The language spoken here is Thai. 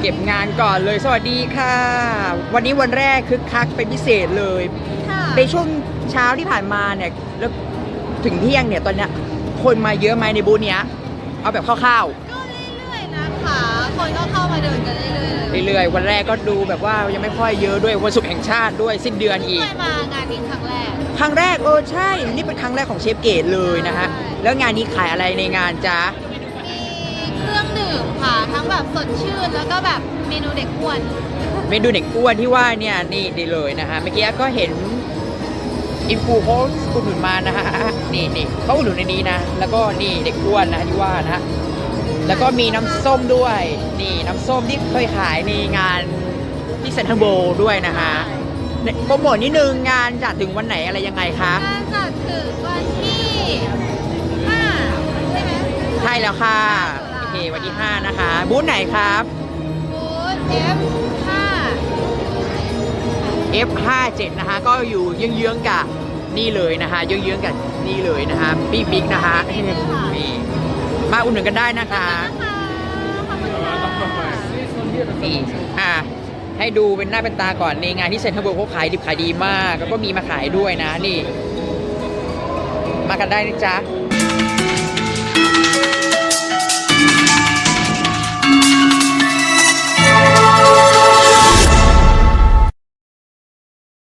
เก็บงานก่อนเลยสวัสดีค่ะ วันนี้วันแรกคึกคักเป็นพิเศษเลยในช่วงเช้าที่ผ่านมาเนี่ยแล้วถึงเที่ยงเนี่ยตอนนี้คนมาเยอะไหมในบูธเนี้ย เอาแบบคร่าวก็เรื่อยๆนะคะ คนก็เข้ามาเดินกันเรื่อยๆๆเรื่อยๆ วันแรกก็ดูแบบว่ายังไม่ค่อยเยอะด้วยวันศุกร์แห่งชาติด้วยสิ้นเดือนอีเคกยมางานนี้ครั้งแรก ครั้งแรกเออใช่ นี่เป็นครั้งแรกของเชฟเกตเลยนะฮะ ใช่ แล้วงานนี้ขายอะไรในงานจ๊ะ มีเครื่องดื่มค่ะ ทั้งแบบสดชื่นแล้วก็แบบเมนูเด็กอ้วน เมนูเด็กอ้วนที่ว่าเนี่ยนี่ดีเลยนะฮะเมื่อกี้ก็เห็นอินฟูเขาอุดหนุนมานะฮะนี่นี่เขาอุดหนุนในนี้นะ แล้วก็นี่เด็กอ้วนนะที่ว่านะฮะ แล้วก็มีน้ำส้มด้วย นี่น้ำส้มที่เคยขายในงานที่เซ็นทรัลโบด้วยนะฮะเนี่ยโปรโมทนิดนึงงานจัดถึงวันไหนอะไรยังไงคะงานจัดถึงวันที่5ใช่ไหมใช่แล้วค่ะ โอเควันที่ 5 นะคะ บูธไหนครับ บูธ F5 F57 นะคะ ก็อยู่เยื้องๆกับนี่เลยนะคะ เยื้องๆกับนี่เลยนะคะ บิ๊กบิ๊กนะคะนี่ มาอุ่นหนุนกันได้นะคะนะคะขอบคุณค่ะนี่อะให้ดูเป็นหน้าเป็นตาก่อนในงานที่เซ็นทรัลเวิลด์เขาขายดิบขายดีมาก แล้วก็มีมาขายด้วยนะนี่ มากันได้นะจ๊ะ